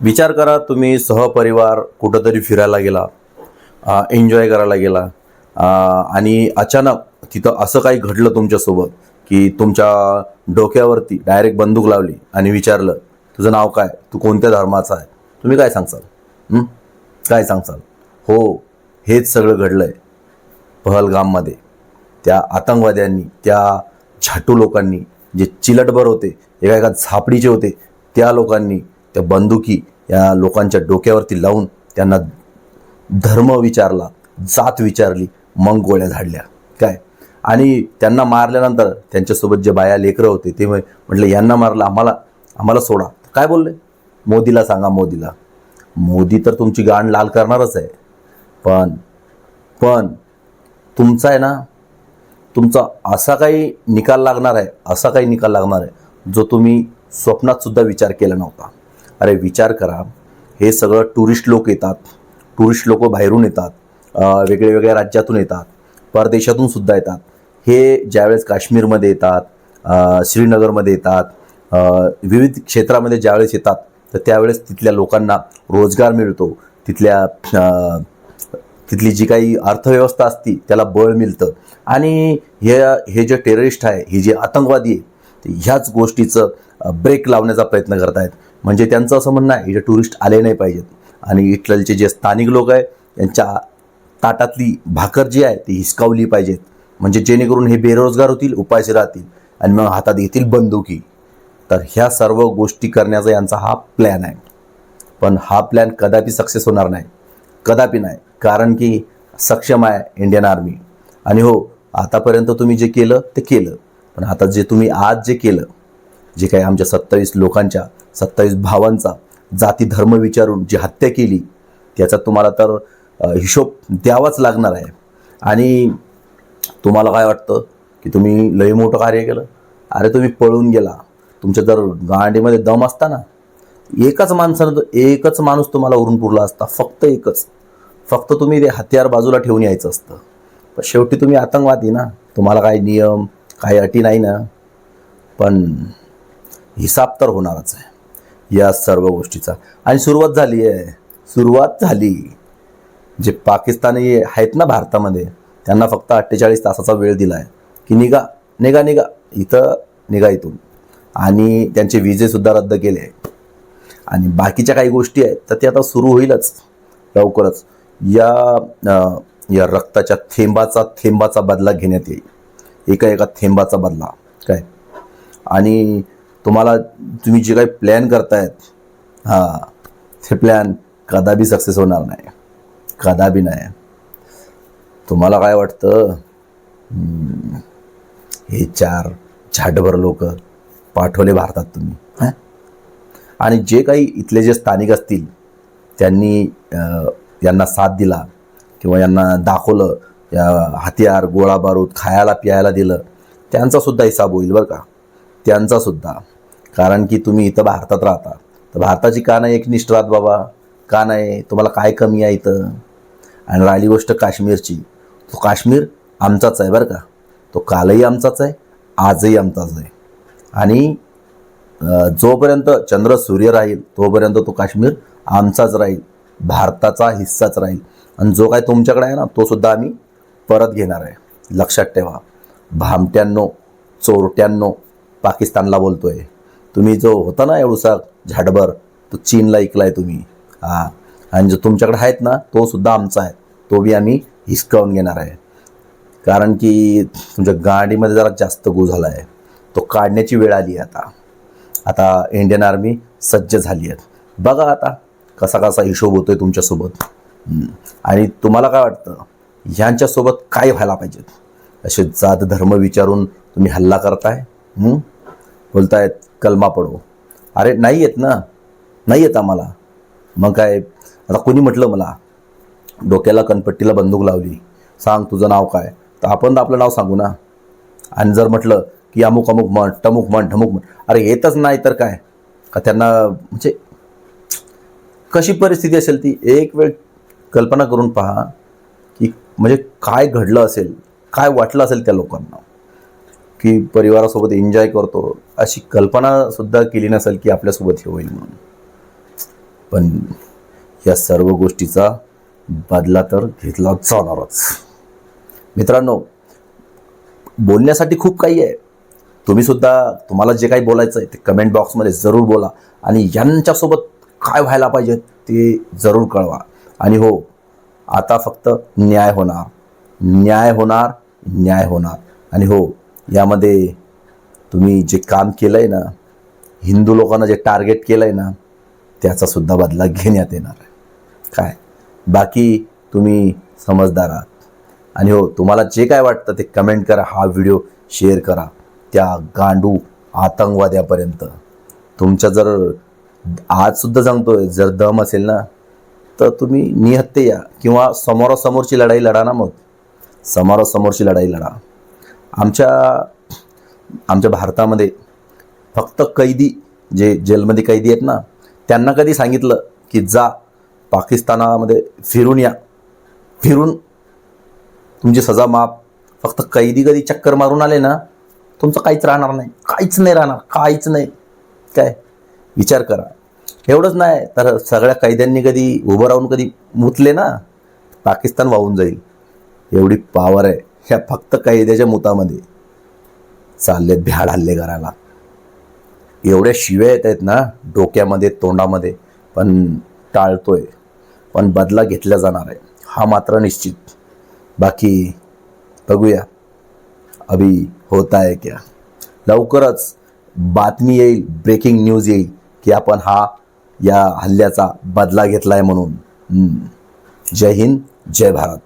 विचार करा तुम्ही सहपरिवार कुठंतरी फिरायला गेला एन्जॉय करायला गेला आणि अचानक तिथं असं काही घडलं तुमच्यासोबत की तुमच्या डोक्यावरती डायरेक्ट बंदूक लावली आणि विचारलं तुझं नाव काय? तू कोणत्या धर्माचा आहे? तुम्ही काय सांगसाल? काय सांगसाल? हो हेच सगळं घडलं आहे पहलगाममध्ये. त्या आतंकवाद्यांनी त्या झाटू लोकांनी जे चिलटभर होते एका एका झापडीचे होते त्या लोकांनी त्या बंदुकी या लोकांच्या डोक्यावरती लावून त्यांना धर्म विचारला जात विचारली मग गोळ्या झाडल्या. काय? आणि त्यांना मारल्यानंतर त्यांच्यासोबत जे बाया लेकरं होते ते म्हटलं यांना मारलं आम्हाला आम्हाला सोडा. काय बोलले? मोदीला सांगा मोदीला. मोदी तर तुमची गाण लाल करणारच आहे. पण पण तुमचा आहे ना तुमचा असा काही निकाल लागणार आहे असा काही निकाल लागणार आहे जो तुम्ही स्वप्नात सुद्धा विचार केला नव्हता. अरे विचार करा. हे सगळं टुरिस्ट लोक येतात. टुरिस्ट लोक बाहेरून येतात. वेगळ्या वेगळ्या राज्यातून येतात. परदेशातून सुद्धा येतात. हे ज्यावेळेस काश्मीरमध्ये येतात श्रीनगरमध्ये येतात विविध क्षेत्रामध्ये ज्यावेळेस येतात तर त्यावेळेस तिथल्या लोकांना रोजगार मिळतो. तिथल्या तिथली जी काही अर्थव्यवस्था असती त्याला बळ मिळतं. आणि हे हे जे टेररिस्ट आहे हे जे आतंकवादी आहे ह्याच गोष्टीचं ब्रेक लावण्याचा प्रयत्न करत आहेत म्हणजे त्यांचं असं म्हणणं आहे इथे टुरिस्ट आले नाही पाहिजेत. आणि इथलचे जे स्थानिक लोक आहे त्यांच्या ताटातली भाकर जी आहे ती हिसकावली पाहिजेत. म्हणजे जेणेकरून हे बेरोजगार होतील उपाशी राहतील आणि मग हातात येतील बंदुकी. तर ह्या सर्व गोष्टी करण्याचा यांचा हा प्लॅन आहे. पण हा प्लॅन कदापि सक्सेस होणार नाही. कदापि नाही. कारण की सक्षम आहे इंडियन आर्मी आणि हो आतापर्यंत तुम्ही जे केलं ते केलं. पण आता जे तुम्ही आज जे केलं जे काही आमच्या सत्तावीस लोकांच्या सत्तावीस भावांचा जाती धर्म विचारून जी हत्या केली त्याचा तुम्हाला तर हिशोब द्यावाच लागणार आहे. आणि तुम्हाला काय वाटतं की तुम्ही लय मोठं कार्य केलं? अरे तुम्ही पळून गेला. तुमच्या जर गांडीमध्ये दम असता ना एकाच माणसानं एकच माणूस तुम्हाला उरून पुरला असता फक्त एकच. फक्त तुम्ही ते हत्यार बाजूला ठेवून यायचं असतं. पण शेवटी तुम्ही आतंकवादी ना. तुम्हाला काही नियम काही अटी नाही ना. पण हिसाब तर होणारच आहे. या सर्व गोष्टीचा. आणि सुरुवात झाली आहे. सुरुवात झाली. जे पाकिस्तानी आहेत ना भारतामध्ये त्यांना फक्त अठ्ठेचाळीस तासाचा वेळ दिला आहे की निघा निघा निघा. इथं निघा इथून. आणि त्यांचे विजेसुद्धा रद्द केले. आहे आणि बाकीच्या काही गोष्टी आहेत तर ते आता सुरू होईलच. लवकरच. या या रक्ताच्या थेंबाचा थेंबाचा बदला घेण्यात येईल. एका एका थेंबाचा बदला. काय? आणि तुम्हाला तुम्ही जे काही प्लॅन करतायत हां ते प्लॅन कदाबी सक्सेस होणार नाही. कदाबी नाही. तुम्हाला काय वाटतं? हे चार झाटभर लोक पाठवले भारतात तुम्ही हां? आणि जे काही इथले जे स्थानिक असतील त्यांनी यांना साथ दिला किंवा यांना दाखवलं या हत्यार गोळा बारूद खायला प्यायला दिलं त्यांचा सुद्धा हिसाब होईल बरं का. त्यांचा सुद्धा कारण की तुम्ही इथं भारतात राहता. तर भारताची का नाही एकनिष्ठ राहत बाबा? का नाही? तुम्हाला काय कमी आहे इथं? आणि राहिली गोष्ट काश्मीरची. तो काश्मीर आमचाच आहे बरं का. तो कालही आमचाच आहे आजही आमचाच आहे. आणि जोपर्यंत चंद्र सूर्य राहील तोपर्यंत तो काश्मीर आमचाच राहील भारताचा हिस्साच राहील. आणि जो काय तुमच्याकडे आहे ना तो सुद्धा आम्ही परत घेणार आहे. लक्षात ठेवा. भामट्यांनो चोरट्यांनो पाकिस्तानला बोलतोय. तुम्ही जो होता ना एवढूसा झाडभर तो चीनला ऐकलाय तुम्ही. हां. आणि जो तुमच्याकडे आहेत ना तो सुद्धा आमचा आहे. तो बी आम्ही हिसकावून घेणार आहे. कारण की तुमच्या गाडीमध्ये जरा जास्त गो झाला आहे तो काढण्याची वेळ आली आहे आता. आता इंडियन आर्मी सज्ज झाली आहे. बघा आता कसा कसा हिशोब होतोय तुमच्यासोबत. आणि तुम्हाला काय वाटतं? ह्यांच्यासोबत काय व्हायला पाहिजेत? असे जात धर्म विचारून तुम्ही हल्ला करताय? हम्म? बोलतायत कलमा पडो. अरे नाही येत ना? नाही येत आम्हाला. मग काय आता कोणी म्हटलं मला? डोक्याला कनपट्टीला बंदूक लावली. सांग तुझं नाव काय? तर आपण तर आपलं नाव सांगू ना? आणि जर म्हटलं की अमुक अमुक म्हण टमुक म्हण ढमुक म्हण अरे येतच नाही तर काय? का त्यांना म्हणजे कशी परिस्थिती असेल ती? एक वेळ कल्पना करून पहा की म्हणजे काय घडलं असेल? काय वाटलं असेल त्या लोकांना? की परिवारासोबत एन्जॉय करतो अशी कल्पनासुद्धा केली नसेल की आपल्यासोबत हे होईल म्हणून. पण या सर्व गोष्टीचा बदला तर घेतला जाणारच. मित्रांनो बोलण्यासाठी खूप काही आहे. तुम्ही सुद्धा तुम्हाला जे काही बोलायचं आहे ते कमेंट बॉक्समध्ये जरूर बोला आणि यांच्यासोबत काय व्हायला पाहिजे ते जरूर कळवा. आणि हो आता फक्त न्याय होणार. न्याय होणार न्याय होणार. आणि हो यामध्ये तुम्ही जे काम केलं आहे ना हिंदू लोकांना जे टार्गेट केलं आहे ना त्याचा सुद्धा बदला घेण्यात येणार आहे. काय? बाकी तुम्ही समजदार आहात. आणि हो तुम्हाला जे काय वाटतं ते कमेंट करा हा व्हिडिओ शेअर करा. त्या गांडू आतंकवाद्यापर्यंत. तुमच्या जर आजसुद्धा सांगतोय जर दम असेल ना तर तुम्ही निहत्ते या. किंवा समोरासमोरची लढाई लढा ना मग. समोरासमोरची लढाई लढा. आमच्या आमच्या भारतामध्ये फक्त कैदी जे जेलमध्ये कैदी आहेत ना त्यांना कधी सांगितलं की जा पाकिस्तानामध्ये फिरून या. फिरून तुमची सजा माफ. फक्त कैदी कधी चक्कर मारून आले ना तुमचं काहीच राहणार नाही. काहीच नाही राहणार. काहीच नाही. काय? विचार करा. एवढंच नाही तर सगळ्या कैद्यांनी कधी उभं राहून कधी मुतले ना पाकिस्तान वाहून जाईल. एवढी पावर आहे. ह्या फक्त कैद्याच्या मुतामध्ये. चाललेत भ्याड हल्ले करायला. एवढ्या शिव्या येत आहेत ना डोक्यामध्ये तोंडामध्ये पण टाळतोय. पण बदला घेतला जाणार आहे. हा मात्र निश्चित. बाकी बघूया. अभी होता आहे क्या? लवकरच बातमी येईल ब्रेकिंग न्यूज येईल की आपण हा या हल्ल्याचा बदला घेतला आहे म्हणून जय हिंद जय भारत.